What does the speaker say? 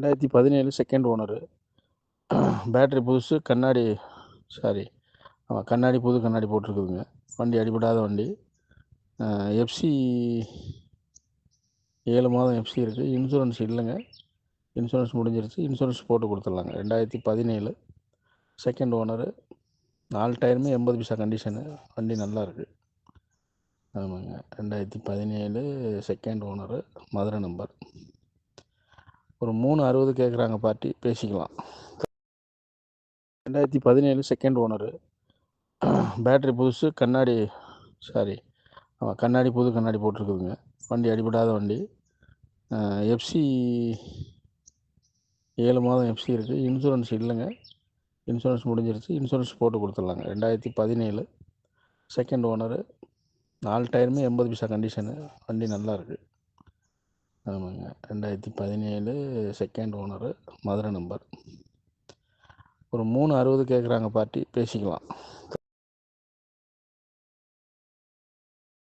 ரெண்டாயிரத்தி பதினேழு second owner battery புதுசு கண்ணாடி சாரி ஆமாம் கண்ணாடி புது கண்ணாடி போட்டிருக்குதுங்க. வண்டி அடிபடாத வண்டி. எஃப்சி ஏழு மாதம் எஃப்சி இருக்குது இன்சூரன்ஸ் இல்லைங்க. இன்சூரன்ஸ் முடிஞ்சிருச்சு. இன்சூரன்ஸ் போட்டு கொடுத்துட்லாங்க. ரெண்டாயிரத்தி பதினேழு செகண்ட் ஓனரு நாலு டயருமே எண்பது பைசா கண்டிஷனு வண்டி நல்லா இருக்குது ஆமாங்க. ரெண்டாயிரத்தி பதினேழு செகண்ட் ஓனரு மதுரை நம்பர் ஒரு மூணு அறுபது கேட்குறாங்க பார்ட்டி பேசிக்கலாம். ரெண்டாயிரத்தி பதினேழு செகண்ட் ஓனரு பேட்ரி புதுசு கண்ணாடி சாரி ஆமாம் கண்ணாடி புது கண்ணாடி போட்டிருக்குதுங்க. வண்டி அடிபடாத வண்டி. எஃப்சி ஏழு மாதம் எஃப்சி இருக்குது இன்சூரன்ஸ் இல்லைங்க. இன்சூரன்ஸ் முடிஞ்சிருச்சு. இன்சூரன்ஸ் போட்டு கொடுத்துட்லாங்க. ரெண்டாயிரத்தி பதினேழு செகண்ட் ஓனரு நாலு டயருமே எண்பது பைசா கண்டிஷனு வண்டி நல்லா இருக்குது ஆமாங்க. ரெண்டாயிரத்தி பதினேழு செகண்ட் ஓனரு மதுரை நம்பர் ஒரு மூணு அறுபது கேட்குறாங்க பார்ட்டி பேசிக்கலாம்.